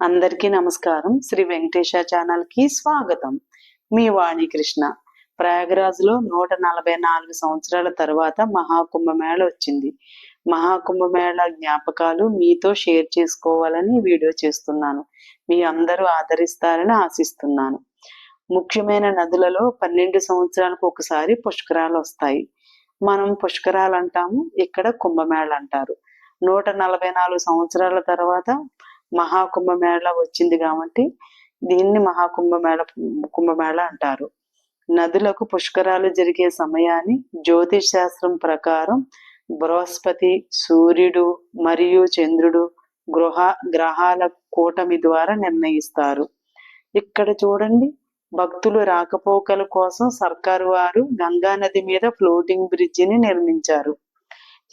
అందరికీ నమస్కారం. శ్రీ వెంకటేశ ఛానల్కి స్వాగతం. మీ వాణి కృష్ణ. ప్రయాగరాజ్లో నూట నలభై నాలుగు సంవత్సరాల తర్వాత మహాకుంభమేళ వచ్చింది. మహాకుంభమేళ జ్ఞాపకాలు మీతో షేర్ చేసుకోవాలని వీడియో చేస్తున్నాను. మీ అందరూ ఆదరిస్తారని ఆశిస్తున్నాను. ముఖ్యమైన నదులలో పన్నెండు సంవత్సరాలకు ఒకసారి పుష్కరాలు వస్తాయి. మనం పుష్కరాలు అంటాము ఇక్కడ కుంభమేళ అంటారు. నూట నలభై నాలుగు సంవత్సరాల తర్వాత మహాకుంభమేళ వచ్చింది కాబట్టి దీన్ని మహాకుంభమేళ కుంభమేళ అంటారు. నదులకు పుష్కరాలు జరిగే సమయాన్ని జ్యోతిష్ శాస్త్రం ప్రకారం బృహస్పతి సూర్యుడు మరియు చంద్రుడు గృహ గ్రహాల కూటమి ద్వారా నిర్ణయిస్తారు. ఇక్కడ చూడండి భక్తులు రాకపోకల కోసం సర్కారు వారు గంగా నది మీద ఫ్లోటింగ్ బ్రిడ్జిని నిర్మించారు.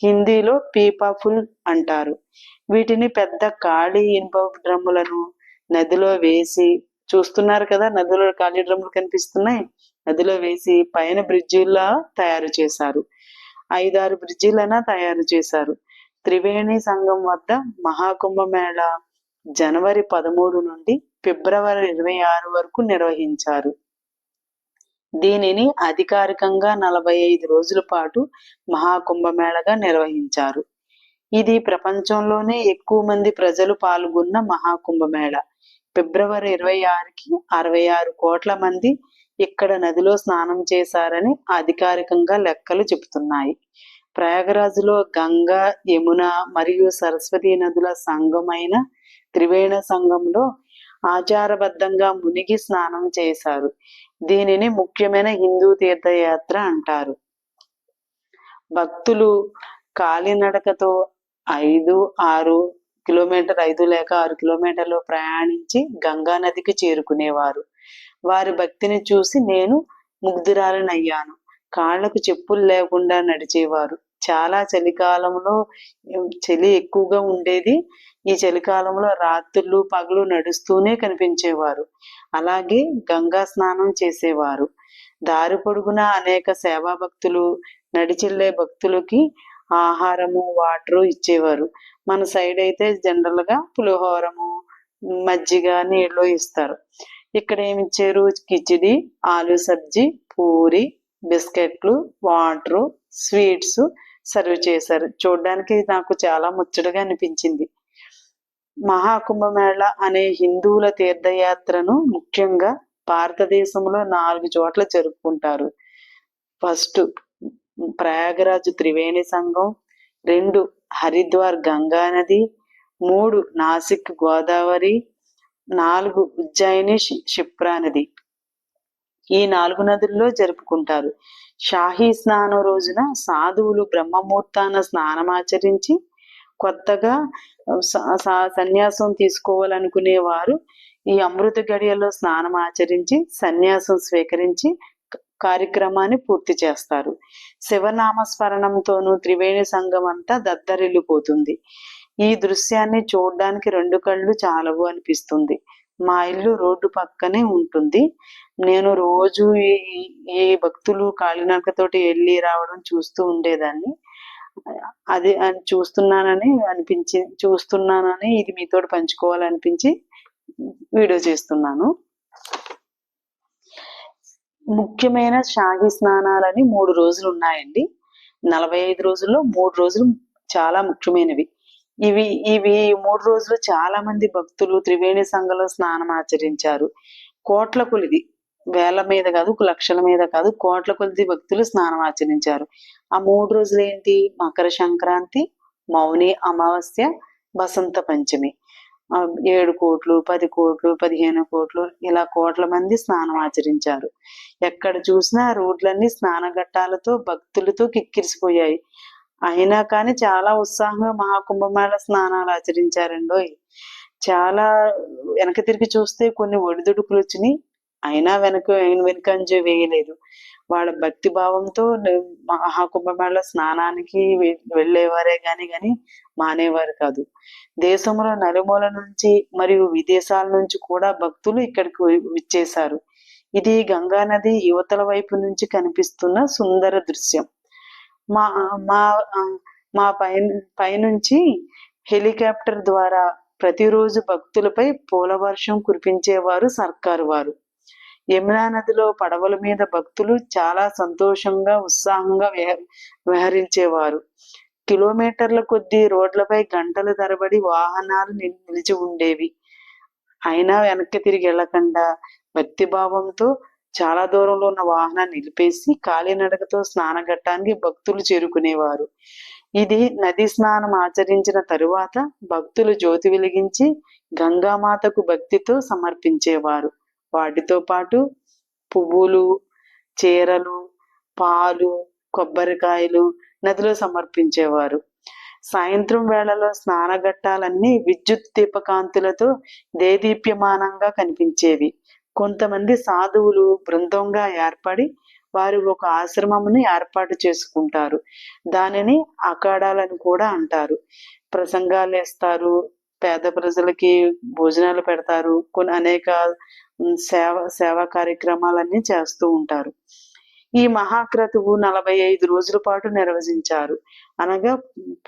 హిందీలో పీపాఫుల్ అంటారు. వీటిని పెద్ద ఖాళీ ఇనుప డ్రమ్ములను నదిలో వేసి చూస్తున్నారు కదా నదిలో ఖాళీ డ్రమ్ములు కనిపిస్తున్నాయి? నదిలో వేసి పైన బ్రిడ్జిలా తయారు చేశారు. ఐదారు బ్రిడ్జిలైనా తయారు చేశారు. త్రివేణి సంఘం వద్ద మహాకుంభమేళ జనవరి పదమూడు నుండి ఫిబ్రవరి ఇరవై ఆరు వరకు నిర్వహించారు. దీనిని అధికారికంగా నలభై ఐదు రోజుల పాటు మహాకుంభమేళగా నిర్వహించారు. ఇది ప్రపంచంలోనే ఎక్కువ మంది ప్రజలు పాల్గొన్న మహాకుంభమేళ. ఫిబ్రవరి ఇరవై ఆరుకి అరవై ఆరు కోట్ల మంది ఇక్కడ నదిలో స్నానం చేశారని అధికారికంగా లెక్కలు చెబుతున్నాయి. ప్రయాగరాజులో గంగా యమున మరియు సరస్వతి నదుల సంఘమైన త్రివేణ సంఘంలో ఆచారబద్ధంగా మునిగి స్నానం చేశారు. దీనిని ముఖ్యమైన హిందూ తీర్థయాత్ర అంటారు. భక్తులు కాలినడకతో ఐదు ఆరు కిలోమీటర్ ఐదు లేక ఆరు కిలోమీటర్లు ప్రయాణించి గంగా నదికి చేరుకునేవారు. వారి భక్తిని చూసి నేను ముగ్ధురాలనయ్యాను. కాళ్ళకు చెప్పులు లేకుండా నడిచేవారు. చాలా చలికాలంలో చలి ఎక్కువగా ఉండేది. ఈ చలికాలంలో రాత్రులు పగలు నడుస్తూనే కనిపించేవారు. అలాగే గంగా స్నానం చేసేవారు. దారి పొడుగున అనేక సేవా భక్తులు నడిచెళ్ళే భక్తులకి ఆహారము వాటరు ఇచ్చేవారు. మన సైడ్ అయితే జనరల్గా పులిహోరము మజ్జిగ నీళ్ళు ఇస్తారు. ఇక్కడ ఏమి ఇచ్చారు? కిచిడి ఆలు సబ్జీ పూరి బిస్కెట్లు వాటరు స్వీట్స్ సర్వ్ చేశారు. చూడడానికి నాకు చాలా ముచ్చటగా అనిపించింది. మహాకుంభమేళ అనే హిందువుల తీర్థయాత్రను ముఖ్యంగా భారతదేశంలో నాలుగు చోట్ల జరుపుకుంటారు. ఫస్ట్ ప్రయాగరాజు త్రివేణి సంఘం రెండు హరిద్వార్ గంగా నది మూడు నాసిక్ గోదావరి నాలుగు ఉజ్జయిని క్షిప్రా నది. ఈ నాలుగు నదుల్లో జరుపుకుంటారు. షాహీ స్నానం రోజున సాధువులు బ్రహ్మముహూర్తాన స్నానమాచరించి కొత్తగా సన్యాసం తీసుకోవాలనుకునే వారు ఈ అమృత గడియలో స్నానం ఆచరించి సన్యాసం స్వీకరించి కార్యక్రమాన్ని పూర్తి చేస్తారు. శివనామస్మరణంతోనూ త్రివేణి సంఘం అంతా దద్దరిల్లిపోతుంది. ఈ దృశ్యాన్ని చూడడానికి రెండు కళ్ళు చాలవు అనిపిస్తుంది. మా ఇల్లు రోడ్డు పక్కనే ఉంటుంది. నేను రోజు ఈ భక్తులు కాలినడకతోటి వెళ్ళి రావడం చూస్తూ ఉండేదాన్ని. అది చూస్తున్నానని అనిపించి చూస్తున్నానని ఇది మీతో పంచుకోవాలనిపించి వీడియో చేస్తున్నాను. ముఖ్యమైన షాహి స్నానాలని మూడు రోజులు ఉన్నాయండి. నలభై ఐదు రోజుల్లో మూడు రోజులు చాలా ముఖ్యమైనవి. ఇవి ఇవి మూడు రోజులు చాలా మంది భక్తులు త్రివేణి సంఘంలో స్నానం ఆచరించారు. కోట్ల కొలిది వేల మీద కాదు లక్షల మీద కాదు కోట్ల కొలిది భక్తులు స్నానం ఆచరించారు. ఆ మూడు రోజులు ఏంటి? మకర సంక్రాంతి మౌని అమావాస్య వసంత పంచమి. ఏడు కోట్లు పది కోట్లు పదిహేను కోట్లు ఇలా కోట్ల మంది స్నానం ఆచరించారు. ఎక్కడ చూసినా రోడ్లన్నీ స్నానఘట్టాలతో భక్తులతో కిక్కిరిసిపోయాయి. అయినా కానీ చాలా ఉత్సాహంగా మహాకుంభమేళ స్నానాలు ఆచరించారండోయ్. చాలా వెనక తిరిగి చూస్తే కొన్ని ఒడిదుడుకులు వచ్చినాయి. అయినా వెనక వెనుకంజ వేయలేదు. వాళ్ళ భక్తి భావంతో మహాకుంభమేళ స్నానానికి వెళ్ళేవారే గాని గాని మానేవారు కాదు. దేశంలో నలుమూల నుంచి మరియు విదేశాల నుంచి కూడా భక్తులు ఇక్కడికి విచ్చేశారు. ఇది గంగా నది యువతల వైపు నుంచి కనిపిస్తున్న సుందర దృశ్యం. మా మా మా పై పైనుంచి హెలికాప్టర్ ద్వారా ప్రతిరోజు భక్తులపై పూల వర్షం కురిపించేవారు సర్కారు వారు. యమునా నదిలో పడవల మీద భక్తులు చాలా సంతోషంగా ఉత్సాహంగా విహరించేవారు కిలోమీటర్ల కొద్దీ రోడ్లపై గంటల తరబడి వాహనాలు నిలిచి ఉండేవి. అయినా వెనక్కి తిరిగి వెళ్ళకుండా భక్తిభావంతో చాలా దూరంలో ఉన్న వాహనాన్ని నిలిపేసి కాలినడకతో స్నానఘట్టానికి భక్తులు చేరుకునేవారు. ఇది నది స్నానం ఆచరించిన తరువాత భక్తులు జ్యోతి వెలిగించి గంగామాతకు భక్తితో సమర్పించేవారు. వాటితో పాటు పువ్వులు చీరలు పాలు కొబ్బరికాయలు నదిలో సమర్పించేవారు. సాయంత్రం వేళలో స్నానఘట్టాలన్నీ విద్యుత్ దీపకాంతులతో దేదీప్యమానంగా కనిపించేవి. కొంతమంది సాధువులు బృందంగా ఏర్పడి వారు ఒక ఆశ్రమమును ఏర్పాటు చేసుకుంటారు. దానిని అఖాడాలని కూడా అంటారు. ప్రసంగాలు వేస్తారు పేద ప్రజలకి భోజనాలు పెడతారు కొన్ని అనేక సేవ సేవా కార్యక్రమాలన్నీ చేస్తూ ఉంటారు. ఈ మహాక్రతువు నలభై ఐదు రోజుల పాటు నిర్వహించారు. అనగా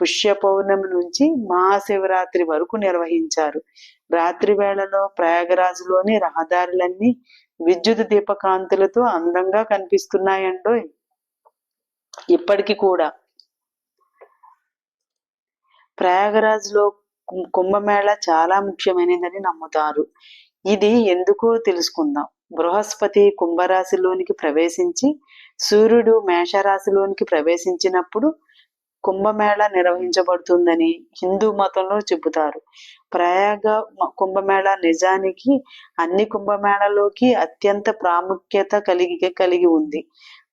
పుష్య పౌర్ణమి నుంచి మహాశివరాత్రి వరకు నిర్వహించారు. రాత్రి వేళలో ప్రయాగరాజులోని రహదారులన్నీ విద్యుత్ దీపకాంతులతో అందంగా కనిపిస్తున్నాయండో ఇప్పటికి కూడా. ప్రయాగరాజ్లో కుంభమేళ చాలా ముఖ్యమైనదని నమ్ముతారు. ఇది ఎందుకో తెలుసుకుందాం. బృహస్పతి కుంభరాశిలోనికి ప్రవేశించి సూర్యుడు మేషరాశిలోనికి ప్రవేశించినప్పుడు కుంభమేళ నిర్వహించబడుతుందని హిందూ మతంలో చెబుతారు. ప్రయాగ కుంభమేళ నిజానికి అన్ని కుంభమేళలోకి అత్యంత ప్రాముఖ్యత కలిగి కలిగి ఉంది.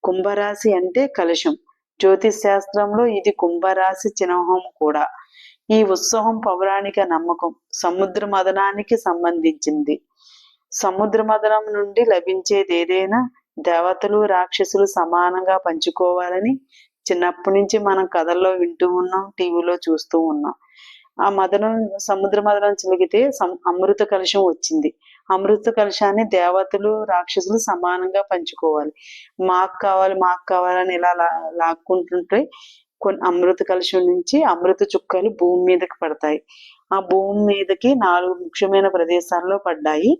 కుంభరాశి అంటే కలశం జ్యోతిష్ శాస్త్రంలో ఇది కుంభరాశి చిహ్నం కూడా. ఈ ఉత్సవం పౌరాణిక నమ్మకం సముద్ర మదనానికి సంబంధించింది. సముద్ర మదనం నుండి లభించేది ఏదైనా దేవతలు రాక్షసులు సమానంగా పంచుకోవాలని చిన్నప్పటి నుంచి మనం కథల్లో వింటూ ఉన్నాం టీవీలో చూస్తూ ఉన్నాం. ఆ మదనం సముద్ర మదనం చిలిగితే అమృత కలుషం వచ్చింది. అమృత కలుషాన్ని దేవతలు రాక్షసులు సమానంగా పంచుకోవాలి. మాకు కావాలి మాకు కావాలని ఇలా లా లాక్కుంటుంటే కొన్ని అమృత కలుషం నుంచి అమృత చుక్కలు భూమి మీదకి పడతాయి. ఆ భూమి మీదకి నాలుగు ముఖ్యమైన ప్రదేశాల్లో పడ్డాయి.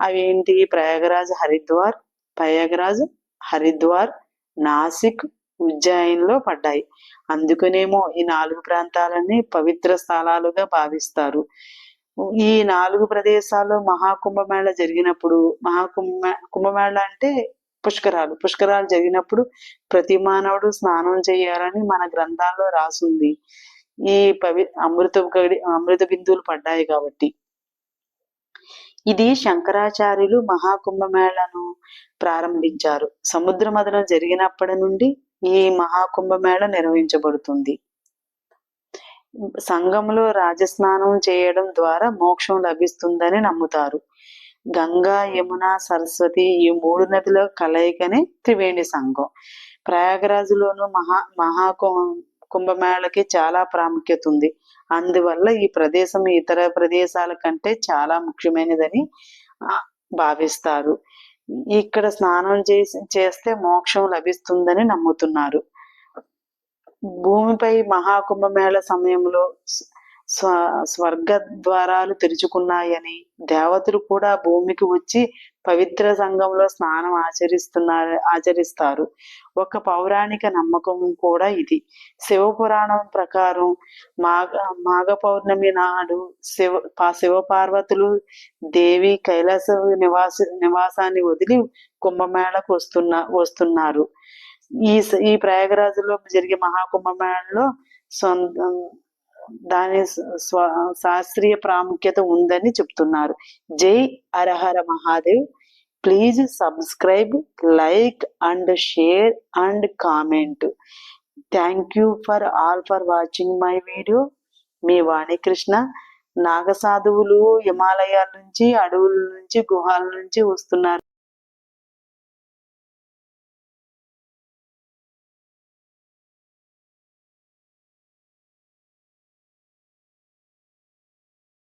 అవి ఏంటి ప్రయాగరాజ్ హరిద్వార్ ప్రయాగరాజ్ హరిద్వార్ నాసిక్ ఉజ్జాయిన్లో పడ్డాయి. అందుకనేమో ఈ నాలుగు ప్రాంతాలని పవిత్ర స్థలాలుగా భావిస్తారు. ఈ నాలుగు ప్రదేశాల్లో మహాకుంభమేళ జరిగినప్పుడు మహాకుంభ కుంభమేళ అంటే పుష్కరాలు. పుష్కరాలు జరిగినప్పుడు ప్రతి మానవుడు స్నానం చేయాలని మన గ్రంథాల్లో రాసుంది. ఈ పవి అమృత అమృత బిందువులు పడ్డాయి కాబట్టి. ఇది శంకరాచార్యులు మహాకుంభమేళను ప్రారంభించారు. సముద్ర మదనం జరిగినప్పటి నుండి ఈ మహాకుంభమేళ నిర్వహించబడుతుంది. సంఘంలో రాజస్నానం చేయడం ద్వారా మోక్షం లభిస్తుందని నమ్ముతారు. గంగా యమున సరస్వతి ఈ మూడు నదుల కలయికనే త్రివేణి సంఘం. ప్రయాగరాజులోను మహా మహాకుం కుంభమేళకి చాలా ప్రాముఖ్యత ఉంది. అందువల్ల ఈ ప్రదేశం ఇతర ప్రదేశాల కంటే చాలా ముఖ్యమైనదని ఆ, భావిస్తారు. ఇక్కడ స్నానం చేసి చేస్తే మోక్షం లభిస్తుందని నమ్ముతున్నారు. భూమిపై మహాకుంభమేళ సమయంలో స్వ- స్వర్గ ద్వారాలు తెరుచుకున్నాయని దేవతలు కూడా భూమికి వచ్చి పవిత్ర సంఘంలో స్నానం ఆచరిస్తున్నారు ఆచరిస్తారు. ఒక పౌరాణిక నమ్మకం కూడా ఇది. శివపురాణం ప్రకారం మాఘ మాఘ పౌర్ణమి నాడు శివ శివపార్వతులు దేవి కైలాస నివాస నివాసాన్ని వదిలి కుంభమేళకు వస్తున్న వస్తున్నారు. ఈ ఈ ప్రయాగరాజులో జరిగే మహాకుంభమేళలో సొంత దాని స్వ- శాస్త్రీయ ప్రాముఖ్యత ఉందని చెప్తున్నారు. జై Har Har Mahadev. Please subscribe like and share and comment. Thank you for all for watching my video. మీ వాణికృష్ణ. నాగసాధువులు హిమాలయాల నుంచి అడవుల నుంచి గుహాల నుంచి వస్తున్నారు.